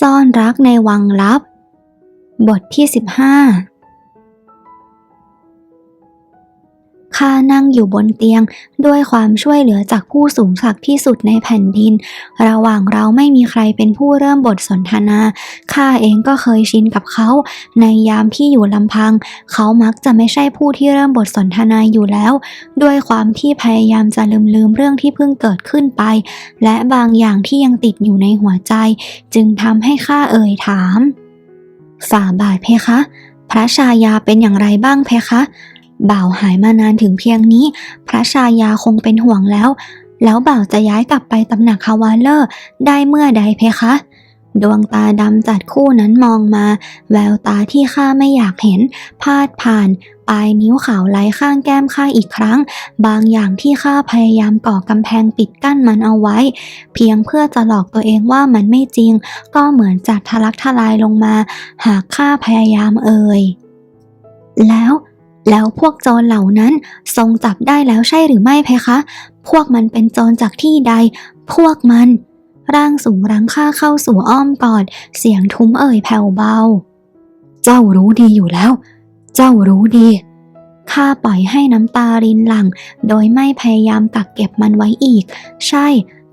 ซ่อนรักในวังลับ บทที่ 15 ข้านั่งอยู่บนเตียง ด้วยความช่วยเหลือจากผู้สูงศักดิ์ที่สุดในแผ่นดิน ระหว่างเราไม่มีใครเป็นผู้เริ่มบทสนทนาข้าเองก็เคยชินกับเขา ในยามที่อยู่ลำพัง เขามักจะไม่ใช่ผู้ที่เริ่มบทสนทนาอยู่แล้ว ด้วยความที่พยายามจะลืมลืมเรื่องที่เพิ่งเกิดขึ้นไป และบางอย่างที่ยังติดอยู่ในหัวใจ จึงทำให้ข้าเอ่ยถามฝ่าบาทเพคะ พระชายาเป็นอย่างไรบ้างเพคะ บ่าวหายมานานถึงเพียงนี้ พระชายาคงเป็นห่วงแล้ว แล้วบ่าวจะย้ายกลับไปตำหนักคาวาเลอร์ได้เมื่อใดเพคะ ดวงตาดำจัดคู่นั้นมองมา แววตาที่ข้าไม่อยากเห็น พาดผ่านปลายนิ้วขาวไหลข้างแก้มข้าอีกครั้ง บางอย่างที่ข้าพยายามก่อกำแพงปิดกั้นมันเอาไว้ เพียงเพื่อจะหลอกตัวเองว่ามันไม่จริง ก็เหมือนจะทะลักทลายลงมา หากข้าพยายามเอ่ยแล้ว แล้วพวกโจรเหล่านั้นทรงจับได้แล้วใช่หรือไม่เพคะ พวกมันเป็นโจรจากที่ใด พวกมัน ร่างสูงรังข้าเข้าสู่อ้อมกอด เสียงทุ้มเอ่ยแผ่วเบา เจ้ารู้ดีอยู่แล้ว เจ้ารู้ดี ข้าปล่อยให้น้ำตารินหลัง โดยไม่พยายามกักเก็บมันไว้อีก ใช่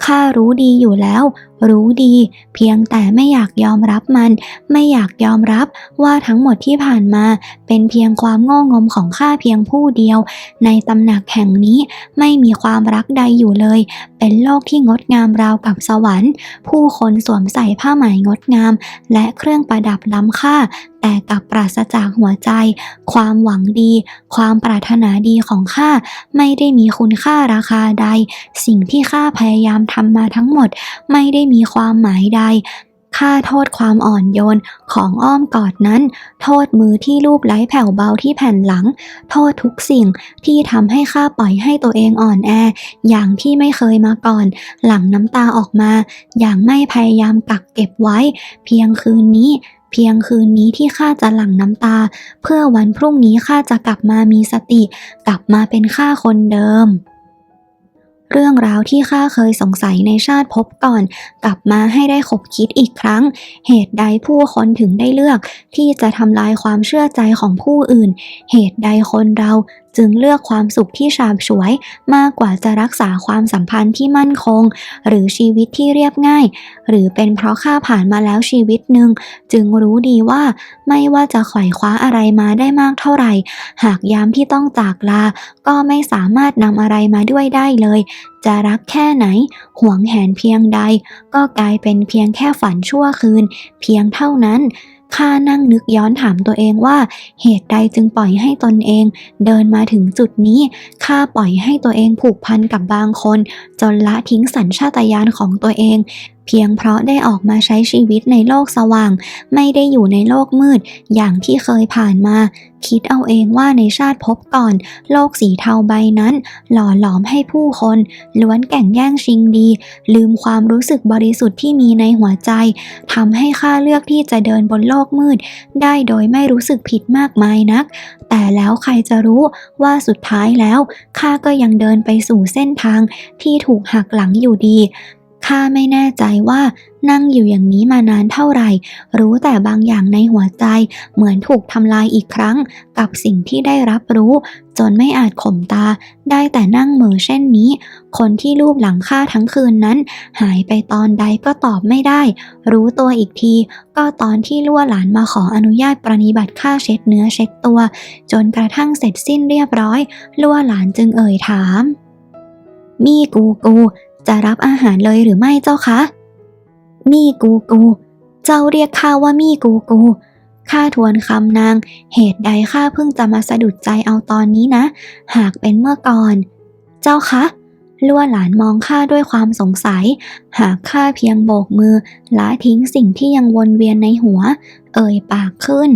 ข้ารู้ดีอยู่แล้ว รู้ดี เพียงแต่ไม่อยากยอมรับมัน ไม่อยากยอมรับว่าทั้งหมดที่ผ่านมา เป็นเพียงความโง่งมของข้าเพียงผู้เดียว ในตำหนักแห่งนี้ไม่มีความรักใดอยู่เลย เป็นโลกที่งดงามราวกับสวรรค์ ผู้คนสวมใส่ผ้าไหมงดงาม และเครื่องประดับล้ำค่าแต่กับปราศจากหัวใจ ความหวังดี ความปรารถนาดีของข้าไม่ได้มีคุณค่าราคาใด สิ่งที่ข้าพยายามทำมาทั้งหมด ไม่ได้มีความหมายใดข้าโทษความอ่อนโยนของอ้อมกอดนั้น โทษมือที่ลูบไล้แผ่วเบาที่แผ่นหลัง โทษทุกสิ่งที่ทำให้ข้าปล่อยให้ตัวเองอ่อนแอ อย่างที่ไม่เคยมาก่อน หลั่งน้ำตาออกมา อย่างไม่พยายามกักเก็บไว้ เพียงคืนนี้เพียงคืนนี้ที่ข้าจะหลั่งน้ำตา เพื่อวันพรุ่งนี้ข้าจะกลับมามีสติ กลับมาเป็นข้าคนเดิม เรื่องราวที่ข้าเคยสงสัยในชาติพบก่อน กลับมาให้ได้ขบคิดอีกครั้ง เหตุใดผู้คนถึงได้เลือก ที่จะทำลายความเชื่อใจของผู้อื่น เหตุใดคนเรา จึงเลือกความสุขที่ฉาบฉวย มากกว่าจะรักษาความสัมพันธ์ที่มั่นคง หรือชีวิตที่เรียบง่าย หรือเป็นเพราะข้าผ่านมาแล้วชีวิตหนึ่งจึงรู้ดีว่าไม่ว่าจะไขว่คว้าอะไรมาได้มากเท่าไหร่ หากยามที่ต้องจากลา ก็ไม่สามารถนำอะไรมาด้วยได้เลย จะรักแค่ไหนหวงแหนเพียงใด ก็กลายเป็นเพียงแค่ฝันชั่วคืน เพียงเท่านั้น ข้านั่งนึกย้อนถามตัวเองว่า เหตุใดจึงปล่อยให้ตนเอง เดินมาถึงจุดนี้ข้าปล่อยให้ตัวเองผูกพันกับบางคน จนละทิ้งสัญชาตญาณของตัวเอง เพียงเพราะได้ออกมาใช้ชีวิตในโลกสว่าง ไม่ได้อยู่ในโลกมืด อย่างที่เคยผ่านมา คิดเอาเองว่าในชาติภพก่อน โลกสีเทาใบนั้น หล่อหลอมให้ผู้คน ล้วนแก่งแย่งชิงดี ลืมความรู้สึกบริสุทธิ์ที่มีในหัวใจทำให้ข้าเลือกที่จะเดินบนโลกมืด ได้โดยไม่รู้สึกผิดมากมายนัก แต่แล้วใครจะรู้ว่าสุดท้ายแล้วข้าก็ยังเดินไปสู่เส้นทางที่ถูกหักหลังอยู่ดี ข้าไม่แน่ใจว่านั่งอยู่อย่างนี้มานานเท่าไหร่ รู้แต่บางอย่างในหัวใจ เหมือนถูกทำลายอีกครั้ง กับสิ่งที่ได้รับรู้ จนไม่อาจข่มตา ได้แต่นั่งเหมือเช่นนี้ คนที่รูปหลังข้าทั้งคืนนั้น หายไปตอนใดก็ตอบไม่ได้ รู้ตัวอีกที ก็ตอนที่ล่วหลานมาขออนุญาตปรนิบัติค่าเช็ดเนื้อเช็ดตัว จนกระทั่งเสร็จสิ้นเรียบร้อย ล่วหลานจึงเอ่ยถาม มีกูกู จะรับอาหารเลยหรือไม่เจ้าคะ มี่กูกู เจ้าเรียกข้าว่ามี่กูกูข้าทวนคำนาง เหตุใดข้าเพิ่งจะมาสะดุดใจเอาตอนนี้นะ หากเป็นเมื่อก่อน เจ้าคะล่วหลานมองข้าด้วยความสงสัย หากข้าเพียงโบกมือละทิ้งสิ่งที่ยังวนเวียนในหัว เอ่ยปากขึ้น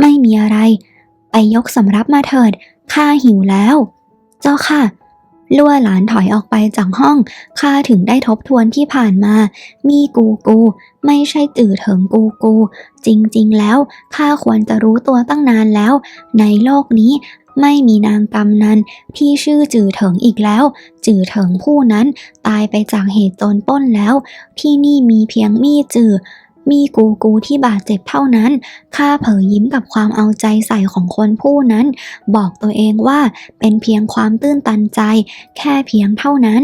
ไม่มีอะไร ไปยกสำรับมาเถิดข้าหิวแล้ว เจ้าค่ะ ล่วหลานถอยออกไปจากห้อง ข้าถึงได้ทบทวนที่ผ่านมา มีกูกู ไม่ใช่จื่อเถิงกูกู จริงๆแล้ว ข้าควรจะรู้ตัวตั้งนานแล้ว ในโลกนี้ไม่มีนางกำนันที่ชื่อจื่อเถิงอีกแล้ว จื่อเถิงผู้นั้นตายไปจากเหตุโจรป้นแล้ว ที่นี่มีเพียงมี่จื่อ มีกูกูที่บาดเจ็บเท่านั้น ข้าเผยยิ้มกับความเอาใจใส่ของคนผู้นั้น บอกตัวเองว่าเป็นเพียงความตื้นตันใจ แค่เพียงเท่านั้น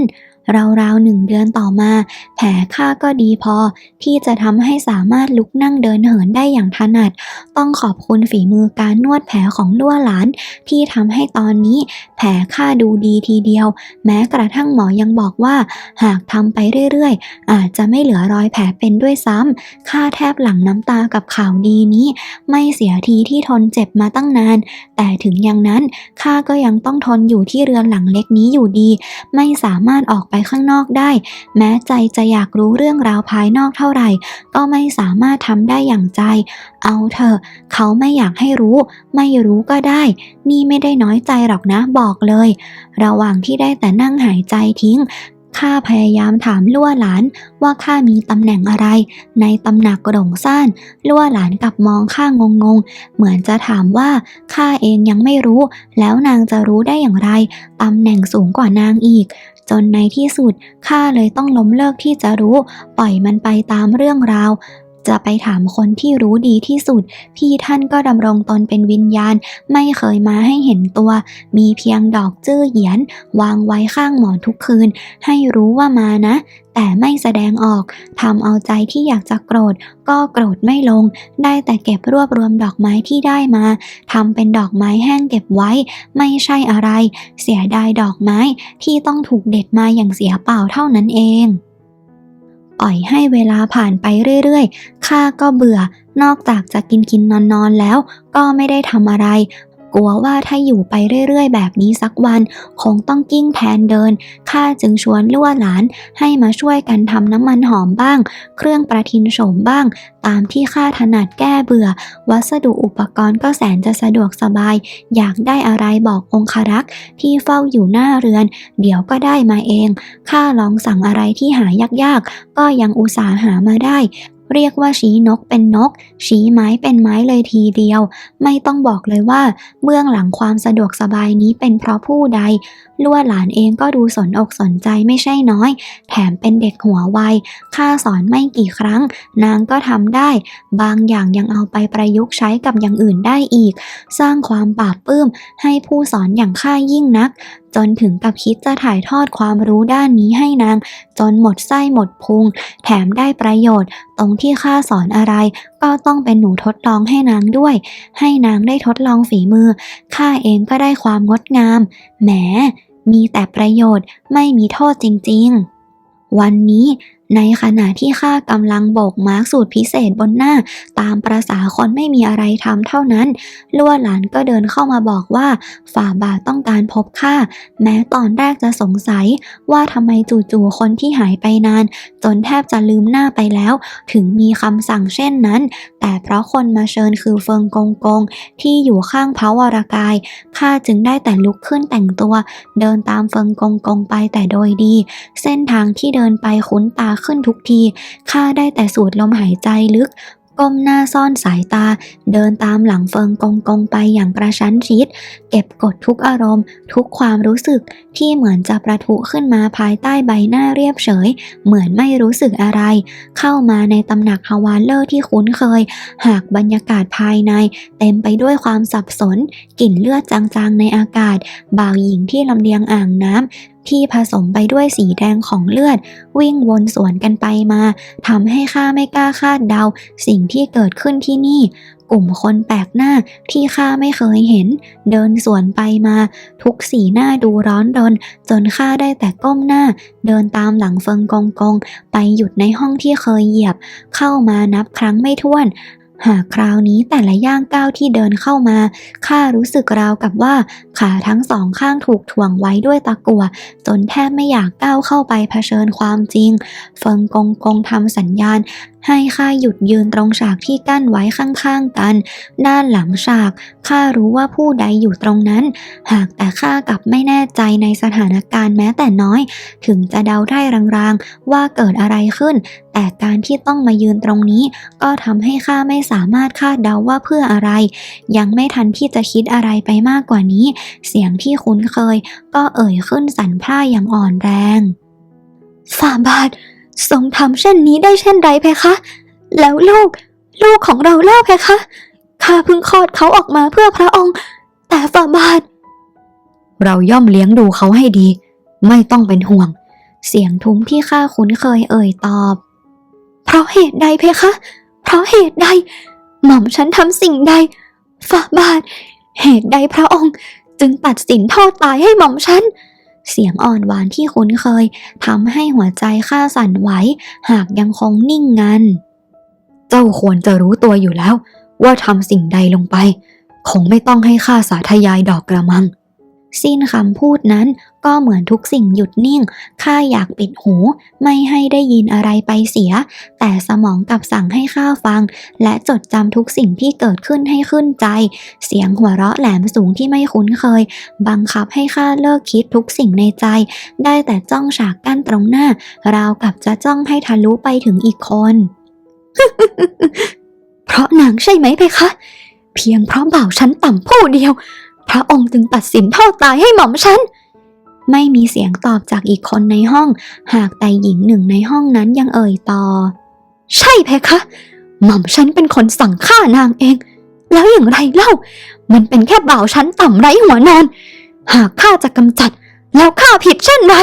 ราวๆหนึ่งเดือนต่อมา แผลข้าก็ดีพอ ที่จะทำให้สามารถลุกนั่งเดินเหินได้อย่างถนัด ต้องขอบคุณฝีมือการนวดแผลของลั่วหลาน ที่ทำให้ตอนนี้ แผลข้าดูดีทีเดียว แม้กระทั่งหมอยังบอกว่า หากทำไปเรื่อยๆ อาจจะไม่เหลือรอยแผลเป็นด้วยซ้ำข้าแทบหลั่งน้ำตากับข่าวดีนี้ ไม่เสียทีที่ทนเจ็บมาตั้งนาน แต่ถึงอย่างนั้นข้าก็ยังต้องทนอยู่ที่เรือนหลังเล็กนี้อยู่ดี ไม่สามารถออกไปข้างนอกได้ แม้ใจจะอยากรู้เรื่องราวภายนอกเท่าไหร่ ก็ไม่สามารถทำได้อย่างใจ เอาเถอะ เขาไม่อยากให้รู้ ไม่รู้ก็ได้ นี่ไม่ได้น้อยใจหรอกนะบอกเลย ระหว่างที่ได้แต่นั่งหายใจทิ้ง ข้าพยายามถามลั่วหลานว่าข้ามีตำแหน่งอะไร ในตำหนักกระดงซ่านลั่วหลานกลับมองข้างงงๆ เหมือนจะถามว่าข้าเองยังไม่รู้ แล้วนางจะรู้ได้อย่างไรตำแหน่งสูงกว่านางอีก จนในที่สุดข้าเลยต้องล้มเลิกที่จะรู้ ปล่อยมันไปตามเรื่องราว จะไปถามคนที่รู้ดีที่สุด พี่ท่านก็ดำรงตนเป็นวิญญาณ ไม่เคยมาให้เห็นตัว มีเพียงดอกจื้อเหยียน วางไว้ข้างหมอนทุกคืน ให้รู้ว่ามานะ แต่ไม่แสดงออกทำเอาใจที่อยากจะโกรธ ก็โกรธไม่ลง ได้แต่เก็บรวบรวมดอกไม้ที่ได้มาทำเป็นดอกไม้แห้งเก็บไว้ ไม่ใช่อะไร เสียดายดอกไม้ที่ต้องถูกเด็ดมาอย่างเสียเปล่าเท่านั้นเอง อ่อยให้เวลาผ่านไปเรื่อยๆ ข้าก็เบื่อ นอกจากจะกินกินนอนนอนๆแล้ว ก็ไม่ได้ทำอะไร กลัวว่าถ้าอยู่ไปเรื่อยๆ แบบนี้สักวัน คงต้องกิ้งแทนเดิน ข้าจึงชวนลั่วหลานให้มาช่วยกันทำน้ำมันหอมบ้าง เครื่องประทินโฉมบ้าง ตามที่ข้าถนัดแก้เบื่อ วัสดุอุปกรณ์ก็แสนจะสะดวกสบาย อยากได้อะไรบอกองครักษ์ที่เฝ้าอยู่หน้าเรือน เดี๋ยวก็ได้มาเอง ข้าลองสั่งอะไรที่หายากๆ ก็ยังอุตส่าห์หามาได้ เรียกว่าชี้นกเป็นนก ชี้ไม้เป็นไม้เลยทีเดียว ไม่ต้องบอกเลยว่า เบื้องหลังความสะดวกสบายนี้เป็นเพราะผู้ใดลั่วหลานเองก็ดูสนอกสนใจไม่ใช่น้อย แถมเป็นเด็กหัวไวข้าสอนไม่กี่ครั้ง นางก็ทำได้ บางอย่างยังเอาไปประยุกต์ใช้กับอย่างอื่นได้อีก สร้างความปราบปื้มให้ผู้สอนอย่างข้ายิ่งนัก จนถึงกับคิดจะถ่ายทอดความรู้ด้านนี้ให้นาง จนหมดไส้หมดพุง แถมได้ประโยชน์ ตรงที่ข้าสอนอะไร ก็ต้องเป็นหนูทดลองให้นางด้วย ให้นางได้ทดลองฝีมือข้าเองก็ได้ความงดงามแหม มีแต่ประโยชน์ไม่มีโทษจริงๆ วันนี้ ในขณะที่ข้ากำลังโบกมาร์กสูตรพิเศษบนหน้า ตามประษาคนไม่มีอะไรทำเท่านั้น ลั่วหลานก็เดินเข้ามาบอกว่า ฝ่าบาทต้องการพบข้า แม้ตอนแรกจะสงสัยว่าทำไมจู่ๆคนที่หายไปนาน จนแทบจะลืมหน้าไปแล้ว ถึงมีคำสั่งเช่นนั้น แต่เพราะคนมาเชิญคือเฟิงกงกง ที่อยู่ข้างพระวรากายข้าจึงได้แต่ลุกขึ้นแต่งตัว เดินตามเฟิงกงกงไปแต่โดยดี เส้นทางที่เดินไปคุ้นตาขึ้นทุกที ข้าได้แต่สูดลมหายใจลึก ก้มหน้าซ่อนสายตา เดินตามหลังเฟิงกงกงไปอย่างกระชั้นชิด เก็บกดทุกอารมณ์ ทุกความรู้สึกที่เหมือนจะประทุขึ้นมาภายใต้ใบหน้าเรียบเฉย เหมือนไม่รู้สึกอะไร เข้ามาในตำหนักฮาวานเลอร์ที่คุ้นเคย หากบรรยากาศภายใน เต็มไปด้วยความสับสน กลิ่นเลือดจางๆในอากาศ บ่าวหญิงที่ลำเลียงอ่างน้ำ ที่ผสมไปด้วยสีแดงของเลือด วิ่งวนสวนกันไปมาทำให้ข้าไม่กล้าคาดเดา สิ่งที่เกิดขึ้นที่นี่ กลุ่มคนแปลกหน้าที่ข้าไม่เคยเห็น เดินสวนไปมา ทุกสีหน้าดูร้อนรน จนข้าได้แต่ก้มหน้า เดินตามหลังเฟิงกงกง ไปหยุดในห้องที่เคยเหยียบ เข้ามานับครั้งไม่ถ้วน หากคราวนี้แต่ละย่างก้าวที่เดินเข้ามาข้ารู้สึกราวกับว่าขาทั้งสองข้างถูกถ่วงไว้ด้วยตะกั่วจนแทบไม่อยากก้าวเข้าไปเผชิญความจริง เฟิงกงกงทำสัญญาณ ให้ข้าหยุดยืนตรงฉากที่กั้นไว้ข้างๆกัน ด้านหลังฉากข้ารู้ว่าผู้ใดอยู่ตรงนั้น หากแต่ข้ากลับไม่แน่ใจในสถานการณ์แม้แต่น้อย ถึงจะเดาได้รางๆ ว่าเกิดอะไรขึ้น แต่การที่ต้องมายืนตรงนี้ ก็ทำให้ข้าไม่สามารถคาดเดาว่าเพื่ออะไร ยังไม่ทันที่จะคิดอะไรไปมากกว่านี้ เสียงที่คุ้นเคย ก็เอ่ยขึ้นสั่นพร่าอย่างอ่อนแรงฝ่าบาท ทรงทำเช่นนี้ได้เช่นไรเพคะ แล้วลูก ลูกของเราเล่าเพคะ ข้าเพิ่งคลอดเขาออกมาเพื่อพระองค์ แต่ฝ่าบาท เราย่อมเลี้ยงดูเขาให้ดี ไม่ต้องเป็นห่วง เสียงทุ้มที่ข้าคุ้นเคยเอ่ยตอบ เพราะเหตุใดเพคะ เพราะเหตุใด หม่อมฉันทำสิ่งใด ฝ่าบาท เหตุใดพระองค์ จึงตัดสินโทษตายให้หม่อมฉัน เสียงอ่อนหวานที่คุ้นเคยทำให้หัวใจข้าสั่นไหวหากยังคงนิ่งงัน เจ้าควรจะรู้ตัวอยู่แล้ว ว่าทำสิ่งใดลงไป คงไม่ต้องให้ข้าสาธยายดอกกระมัง สิ้นคำพูดนั้นก็เหมือนทุกสิ่งหยุดนิ่ง ข้าอยากปิดหู ไม่ให้ได้ยินอะไรไปเสีย แต่สมองกลับสั่งให้ข้าฟัง และจดจำทุกสิ่งที่เกิดขึ้นให้ขึ้นใจ เสียงหัวเราะแหลมสูงที่ไม่คุ้นเคย บังคับให้ข้าเลิกคิดทุกสิ่งในใจ ได้แต่จ้องฉากกั้นตรงหน้า ราวกับจะจ้องให้ทะลุไปถึงอีกคน เพราะนางใช่ไหมเพคะ เพียงเพราะเบาฉันต่ำผู้เดียว พระองค์จึงตัดสินโทษตายให้หม่อมฉัน ไม่มีเสียงตอบจากอีกคนในห้อง หากแต่หญิงหนึ่งในห้องนั้นยังเอ่ยต่อ ใช่เพคะ หม่อมฉันเป็นคนสั่งฆ่านางเอง แล้วอย่างไรเล่า มันเป็นแค่บ่าวฉันต่ำไร้หัวนอน หากข้าจะกำจัด แล้วข้าผิดเช่นไร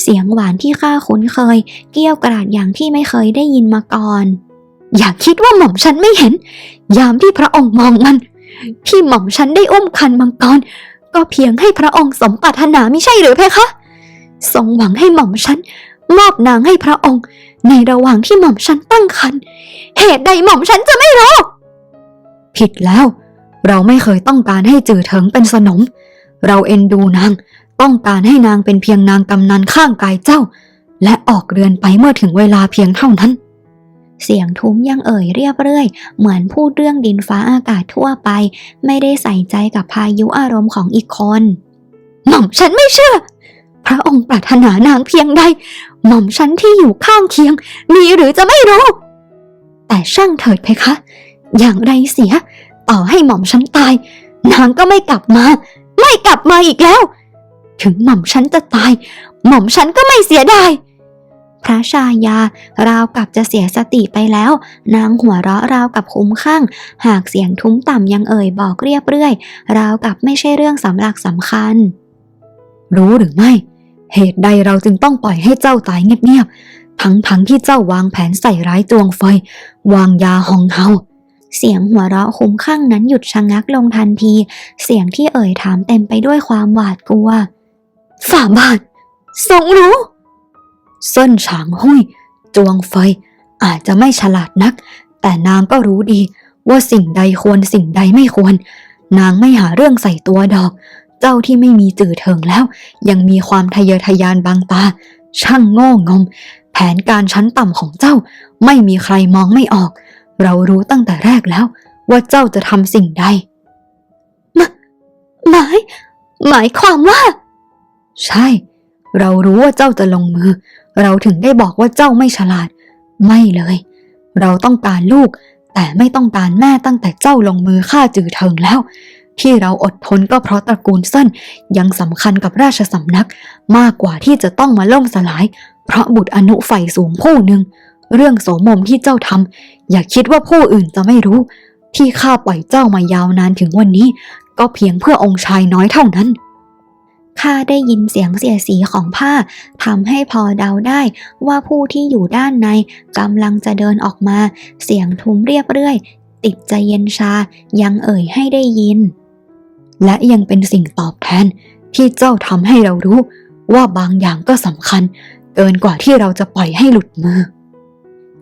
เสียงหวานที่ข้าคุ้นเคย เกี้ยวกราดอย่างที่ไม่เคยได้ยินมาก่อน อย่าคิดว่าหม่อมฉันไม่เห็น ยามที่พระองค์มองมัน ที่หม่อมฉันได้อุ้มคันมังกร ก็เพียงให้พระองค์สมปรารถนาไม่ใช่หรือเพคะ ทรงหวังให้หม่อมฉันมอบนางให้พระองค์ ในระหว่างที่หม่อมฉันตั้งครรภ์เหตุใดหม่อมฉันจะไม่รู้ผิดแล้ว เราไม่เคยต้องการให้จือเถิงเป็นสนม เราเอ็นดูนาง ต้องการให้นางเป็นเพียงนางกำนันข้างกายเจ้า และออกเรือนไปเมื่อถึงเวลาเพียงเท่านั้น เสียงทุ้มยังเอ่ยเรียบเรื่อย เหมือนพูดเรื่องดินฟ้าอากาศทั่วไป ไม่ได้ใส่ใจกับพายุอารมณ์ของอีกคน หม่อมฉันไม่เชื่อ พระองค์ปรารถนานางเพียงใด หม่อมฉันที่อยู่ข้างเคียง มีหรือจะไม่รู้ แต่ช่างเถิดเพคะ อย่างไรเสีย ต่อให้หม่อมฉันตาย นางก็ไม่กลับมา ไม่กลับมาอีกแล้ว ถึงหม่อมฉันจะตาย หม่อมฉันก็ไม่เสียดาย พระชายา ราวกับจะเสียสติไปแล้ว นางหัวเราะราวกับคุ้มข้าง หากเสียงทุ้มต่ำยังเอ่ยบอกเรียบเรื่อย ราวกับไม่ใช่เรื่องสำหรับสำคัญ รู้หรือไม่ เหตุใดเราจึงต้องปล่อยให้เจ้าตายเงียบๆ ทั้งๆทที่เจ้าวางแผนใส่ร้ายจวงไฟ วางยาหองเฮาเสียงหัวเราะคุ้มข้างนั้นหยุดชะงักลงทันที เสียงที่เอ่ยถามเต็มไปด้วยความหวาดกลัว ฝ่าบาททรงรู้ เส้นฉางหุยจวงไฟอาจจะไม่ฉลาดนัก แต่นางก็รู้ดีว่าสิ่งใดควรสิ่งใดไม่ควร นางไม่หาเรื่องใส่ตัวดอก เจ้าที่ไม่มีจื่อเถิงแล้ว ยังมีความทะเยอทะยานบางตา ช่างโง่งม แผนการชั้นต่ำของเจ้า ไม่มีใครมองไม่ออก เรารู้ตั้งแต่แรกแล้ว ว่าเจ้าจะทำสิ่งใดมหมาย หมายความว่า ใช่ เรารู้ว่าเจ้าจะลงมือ เราถึงได้บอกว่าเจ้าไม่ฉลาด ไม่เลย เราต้องการลูก แต่ไม่ต้องการแม่ตั้งแต่เจ้าลงมือฆ่าจือเทิงแล้ว ที่เราอดทนก็เพราะตระกูลเส้นยังสำคัญกับราชสำนัก มากกว่าที่จะต้องมาล่มสลาย เพราะบุตรอนุใฝ่สูงผู้หนึ่งเรื่องโสมมที่เจ้าทำอย่าคิดว่าผู้อื่นจะไม่รู้ ที่ข้าปล่อยเจ้ามายาวนานถึงวันนี้ ก็เพียงเพื่อองค์ชายน้อยเท่านั้น ข้าได้ยินเสียงเสียสีของผ้าทำให้พอเดาได้ว่าผู้ที่อยู่ด้านในกำลังจะเดินออกมา เสียงทุ้มเรียบเรื่อย ติดใจเย็นชายังเอ่ยให้ได้ยิน และยังเป็นสิ่งตอบแทนที่เจ้าทำให้เรารู้ว่าบางอย่างก็สำคัญ เกินกว่าที่เราจะปล่อยให้หลุดมือ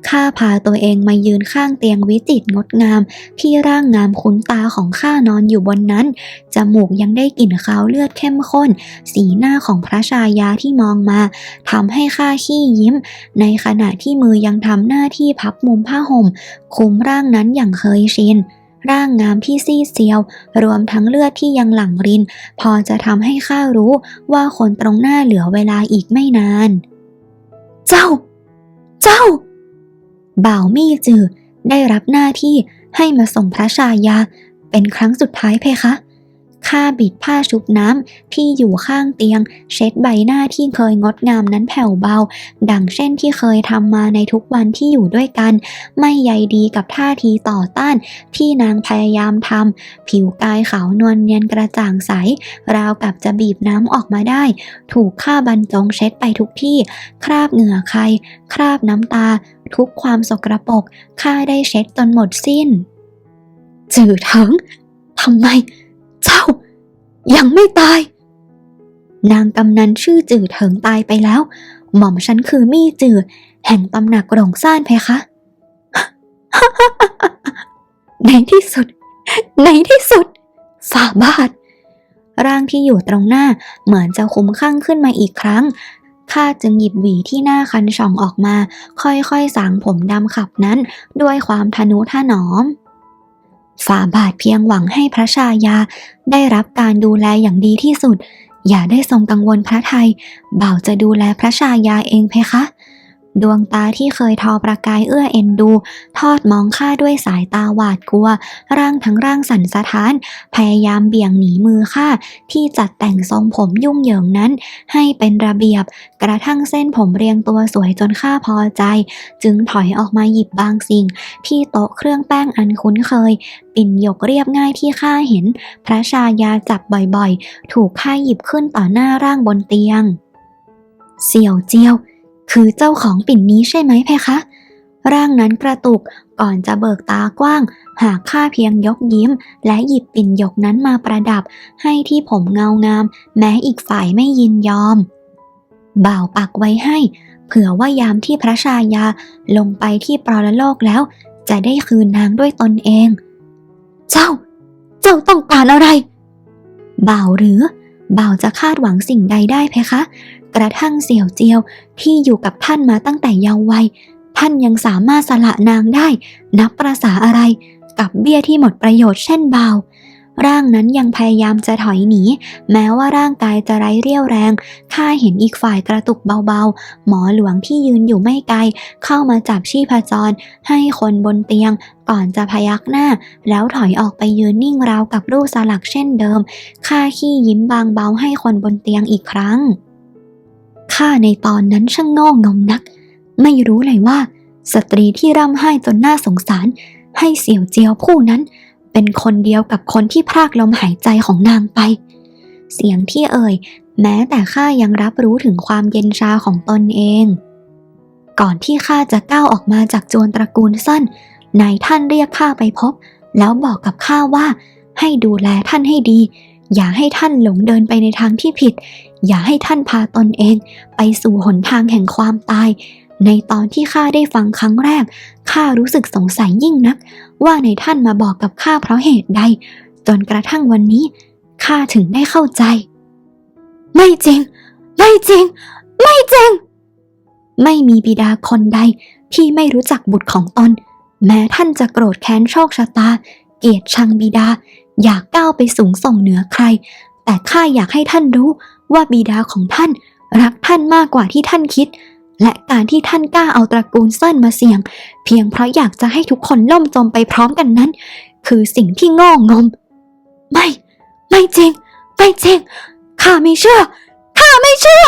ข้าพาตัวเองมายืนข้างเตียงวิจิตรงดงาม ที่ร่างงามคุ้นตาของข้านอนอยู่บนนั้น จมูกยังได้กลิ่นคาวเลือดเข้มข้น สีหน้าของพระชายาที่มองมาทำให้ข้าขี้ยิ้ม ในขณะที่มือยังทำหน้าที่พับมุมผ้าห่ม คุมร่างนั้นอย่างเคยชินร่างงามที่ซีเซียว รวมทั้งเลือดที่ยังหลั่งริน พอจะทำให้ข้ารู้ว่าคนตรงหน้าเหลือเวลาอีกไม่นาน เจ้า เจ้า บ่าวมี่จือได้รับหน้าที่ให้มาส่งพระชายา เป็นครั้งสุดท้ายเพคะ ข้าบิดผ้าชุบน้ำที่อยู่ข้างเตียง เช็ดใบหน้าที่เคยงดงามนั้นแผ่วเบา ดังเช่นที่เคยทำมาในทุกวันที่อยู่ด้วยกัน ไม่ใยดีกับท่าทีต่อต้าน ที่นางพยายามทำผิวกายขาวนวลเนียนกระจ่างใส ราวกับจะบีบน้ำออกมาได้ ถูกข้าบรรจงเช็ดไปทุกที่ คราบเหงื่อใคร คราบน้ำตา ทุกความสกรปรกข้าได้เช็ดจนหมดสิ้นจืดเถิงทำไม เจ้า ยังไม่ตาย นางกำนันชื่อจืดเถิงตายไปแล้ว หม่อมฉันคือมี่จืดแห่งตำหนักหลงซ่านเพคะ ในที่สุด ในที่สุดฝ่าบาท ร่างที่อยู่ตรงหน้าเหมือนจะคุ้มข้างขึ้นมาอีกครั้งข้าจึงหยิบหวีที่หน้าคันช่องออกมา ค่อยๆสางผมดำขับนั้น ด้วยความทนุถนอม ฝ่าบาทเพียงหวังให้พระชายาได้รับการดูแลอย่างดีที่สุด อย่าได้ทรงกังวลพระไทย บ่าวจะดูแลพระชายาเองเพคะ ดวงตาที่เคยทอประกายเอื้อเอ็นดู ทอดมองข้าด้วยสายตาหวาดกลัว ร่างทั้งร่างสั่นสะท้าน พยายามเบี่ยงหนีมือข้าที่จัดแต่งทรงผมยุ่งเหยิงนั้น ให้เป็นระเบียบ กระทั่งเส้นผมเรียงตัวสวยจนข้าพอใจ จึงถอยออกมาหยิบบางสิ่ง ที่โต๊ะเครื่องแป้งอันคุ้นเคย ปิ่นหยกเรียบง่ายที่ข้าเห็น พระชายาจับบ่อยๆ ถูกข้าหยิบขึ้นต่อหน้าร่างบนเตียง เสี่ยวเจียว คือเจ้าของปิ่นนี้ใช่ไหมเพคะ ร่างนั้นกระตุกก่อนจะเบิกตากว้าง หากข้าเพียงยกยิ้ม และหยิบปิ่นหยกนั้นมาประดับ ให้ที่ผมเงางาม แม้อีกฝ่ายไม่ยินยอม บ่าวปักไว้ให้ เผื่อว่ายามที่พระชายาลงไปที่ปรลโลกแล้ว จะได้คืนนางด้วยตนเอง เจ้า เจ้าต้องการอะไร บ่าวหรือ บ่าวจะคาดหวังสิ่งใดได้เพคะ กระทั่งเสี่ยวเจียวที่อยู่กับท่านมาตั้งแต่เยาว์วัย ท่านยังสามารถสละนางได้ นับประษาอะไร กับเบี้ยที่หมดประโยชน์เช่นเบาร่างนั้นยังพยายามจะถอยหนี แม้ว่าร่างกายจะไร้เรี่ยวแรง ข้าเห็นอีกฝ่ายกระตุกเบาๆ หมอหลวงที่ยืนอยู่ไม่ไกล เข้ามาจับชีพจร ให้คนบนเตียง ก่อนจะพยักหน้า แล้วถอยออกไปยืนนิ่งราวกับรูปสลักเช่นเดิม ข้าขี้ยิ้มบางเบาให้คนบนเตียงอีกครั้ง ข้าในตอนนั้นช่างโง่งมนัก ไม่รู้เลยว่า สตรีที่ร่ำไห้จนน่าสงสาร ให้เสี่ยวเจียวผู้นั้น เป็นคนเดียวกับคนที่พรากลมหายใจของนางไป เสียงที่เอ่ย แม้แต่ข้ายังรับรู้ถึงความเย็นชาของตนเอง ก่อนที่ข้าจะก้าวออกมาจากโจรตระกูลสั้นนายท่านเรียกข้าไปพบ แล้วบอกกับข้าว่า ให้ดูแลท่านให้ดี อย่าให้ท่านหลงเดินไปในทางที่ผิด อย่าให้ท่านพาตนเอง ไปสู่หนทางแห่งความตาย ในตอนที่ข้าได้ฟังครั้งแรกข้ารู้สึกสงสัยยิ่งนัก ว่าในท่านมาบอกกับข้าเพราะเหตุใด จนกระทั่งวันนี้ข้าถึงได้เข้าใจ ไม่จริง ไม่จริง ไม่จริง ไม่มีบิดาคนใดที่ไม่รู้จักบุตรของตน แม้ท่านจะโกรธแค้นโชคชะตา เกลียดชังบิดา อยากก้าวไปสูงส่งเหนือใคร แต่ข้าอยากให้ท่านรู้ ว่าบิดาของท่านรักท่านมากกว่าที่ท่านคิด และการที่ท่านกล้าเอาตระกูลเซินมาเสี่ยง เพียงเพราะอยากจะให้ทุกคนล่มจมไปพร้อมกันนั้น คือสิ่งที่โง่งม ไม่ ไม่จริง ไม่จริง ข้าไม่เชื่อ ข้าไม่เชื่อ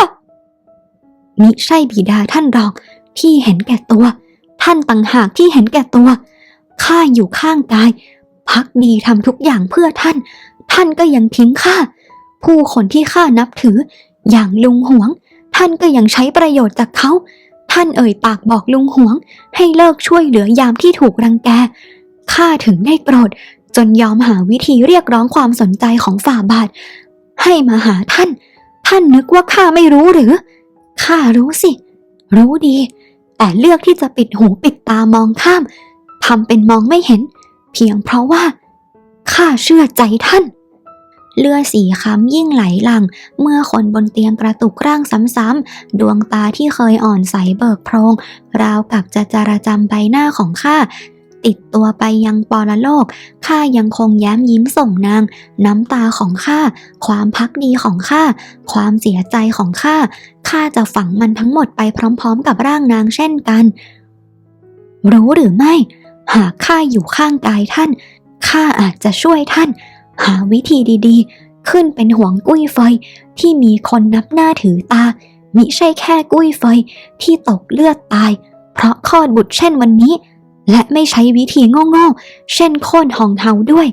มิใช่บิดาท่านรอกที่เห็นแก่ตัว ท่านต่างหากที่เห็นแก่ตัว ข้าอยู่ข้างกาย พักดีทำทุกอย่างเพื่อท่าน ท่านก็ยังทิ้งข้า ผู้คนที่ข้านับถือ อย่างลุงหวง ท่านก็ยังใช้ประโยชน์จากเขา ท่านเอ่ยปากบอกลุงหวง ให้เลิกช่วยเหลือยามที่ถูกรังแกข้าถึงได้โกรธ จนยอมหาวิธีเรียกร้องความสนใจของฝ่าบาท ให้มาหาท่าน ท่านนึกว่าข้าไม่รู้หรือข้ารู้สิ รู้ดี แต่เลือกที่จะปิดหูปิดตามองข้ามทำเป็นมองไม่เห็น เพียงเพราะว่าข้าเชื่อใจท่าน เลือดสีค้ำยิ่งไหลหลังเมื่อคนบนเตียงกระตุกร่างซ้ำๆ ดวงตาที่เคยอ่อนใสเบิกโพรง ราวกับจะจารจำใบหน้าของข้าติดตัวไปยังปรโลก ข้ายังคงแย้มยิ้มส่งนาง น้ำตาของข้า ความพักดีของข้า ความเสียใจของข้า ข้าจะฝังมันทั้งหมดไปพร้อมๆ กับร่างนางเช่นกัน รู้หรือไม่ หากข้าอยู่ข้างกายท่าน ข้าอาจจะช่วยท่าน หาวิธีดีๆ ขึ้นเป็นห่วงกุ้ยเฟยที่มีคนนับหน้าถือตา มิใช่แค่กุ้ยเฟยที่ตกเลือดตาย เพราะคลอดบุตรเช่นวันนี้ และไม่ใช้วิธีโง่ๆ เช่นโค่นหองเฮาด้วย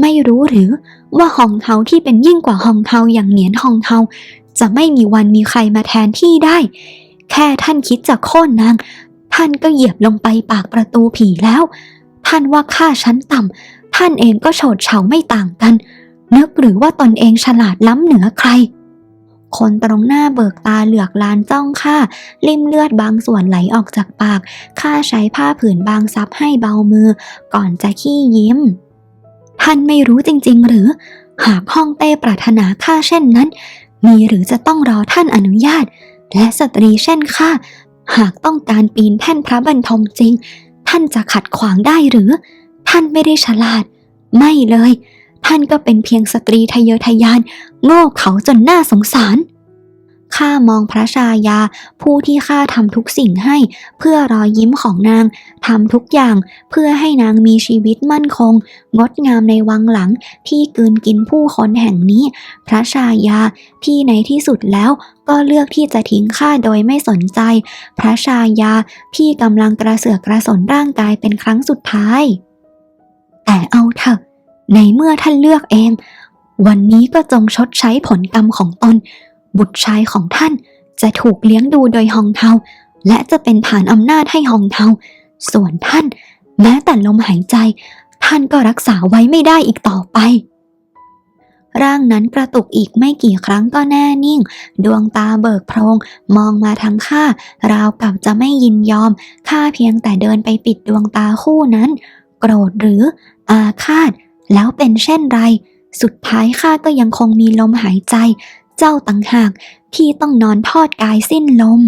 ไม่รู้หรือว่าหองเฮาที่เป็นยิ่งกว่าหองเฮาอย่างเหนียนหองเฮาจะไม่มีวันมีใครมาแทนที่ได้ แค่ท่านคิดจะโค่นนาง ท่านก็เหยียบลงไปปากประตูผีแล้ว ท่านว่าข้าชั้นต่ำ ท่านเองก็โฉดเฉาไม่ต่างกันนึกหรือว่าตนเองฉลาดล้ำเหนือใคร คนตรงหน้าเบิกตาเหลือกลานจ้องข้าลิ่มเลือดบางส่วนไหลออกจากปากข้าใช้ผ้าผืนบางซับให้เบามือ ก่อนจะขี้ยิ้ม ท่านไม่รู้จริง ๆ หรือ หากห้องเต้ปรารถนาข้าเช่นนั้น มีหรือจะต้องรอท่านอนุญาต และสตรีเช่นข้าหากต้องการปีนแท่นพระบรรทมจริง ท่านจะขัดขวางได้หรือ ท่านไม่ได้ฉลาด ไม่เลย ท่านก็เป็นเพียงสตรีทะเยอทะยาน โง่เขาจนน่าสงสารข้ามองพระชายา ผู้ที่ข้าทำทุกสิ่งให้ เพื่อรอยยิ้มของนางทำทุกอย่างเพื่อให้นางมีชีวิตมั่นคง งดงามในวังหลังที่กืนกินผู้คนแห่งนี้ พระชายาที่ในที่สุดแล้วก็เลือกที่จะทิ้งข้าโดยไม่สนใจ พระชายาที่กำลังกระเสือกกระสนร่างกายเป็นครั้งสุดท้าย แต่เอาเถอะ ในเมื่อท่านเลือกเองวันนี้ก็จงชดใช้ผลกรรมของตน บุตรชายของท่านจะถูกเลี้ยงดูโดยฮองเทา และจะเป็นฐานอำนาจให้ฮองเทา ส่วนท่าน แม้แต่ลมหายใจ ท่านก็รักษาไว้ไม่ได้อีกต่อไป ร่างนั้นกระตุกอีกไม่กี่ครั้งก็แน่นิ่ง ดวงตาเบิกโพรง มองมาทางข้าราวกับจะไม่ยินยอมข้าเพียงแต่เดินไปปิดดวงตาคู่นั้น โกรธหรือ อาฆาต แล้วเป็นเช่นไร สุดท้ายข้าก็ยังคงมีลมหายใจ เจ้าต่างหากที่ต้องนอนทอดกายสิ้นลม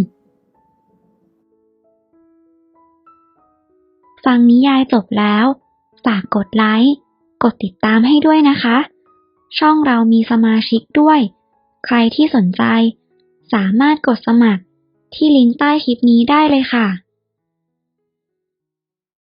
ฟังนิยายจบแล้ว ฝากกดไลค์ กดติดตามให้ด้วยนะคะ ช่องเรามีสมาชิกด้วย ใครที่สนใจ สามารถกดสมัครที่ลิงก์ใต้คลิปนี้ได้เลยค่ะ